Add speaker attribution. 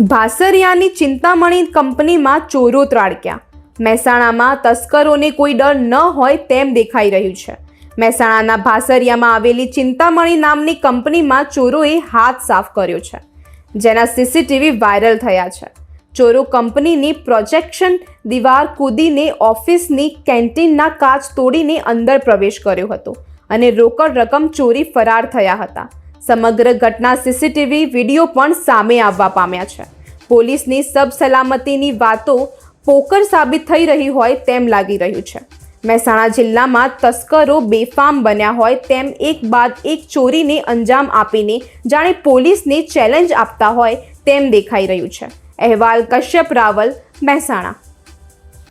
Speaker 1: ભાસરિયાની ચિંતામણી કંપનીમાં ચોરો ત્રાડક્યા. મહેસાણામાં તસ્કરોને કોઈ ડર ન હોય તેમ દેખાઈ રહ્યું છે. મહેસાણાના ભાસરિયામાં આવેલી ચિંતામણી નામની કંપનીમાં ચોરોએ હાથ સાફ કર્યો છે. જેના સીસીટીવી વાયરલ થયા છે. ચોરો કંપનીની પ્રોજેક્શન દિવાર કૂદીને ઓફિસની કેન્ટીનના કાચ તોડીને અંદર પ્રવેશ કર્યો હતો અને રોકડ રકમ ચોરી ફરાર થયા હતા. સમગ્ર ઘટના સીસીટીવી વીડિયો પણ સામે આવવા પામ્યા છે. પોલીસની સબ સલામતીની વાતો પોકર સાબિત થઈ રહી હોય તેમ લાગી રહ્યું છે. મહેસાણા જિલ્લામાં તસ્કરો બેફામ બન્યા હોય તેમ એક બાદ એક ચોરીને અંજામ આપીને જાણે પોલીસને ચેલેન્જ આપતા હોય તેમ દેખાઈ રહ્યું છે. અહેવાલ કશ્યપ રાવલ, મહેસાણા.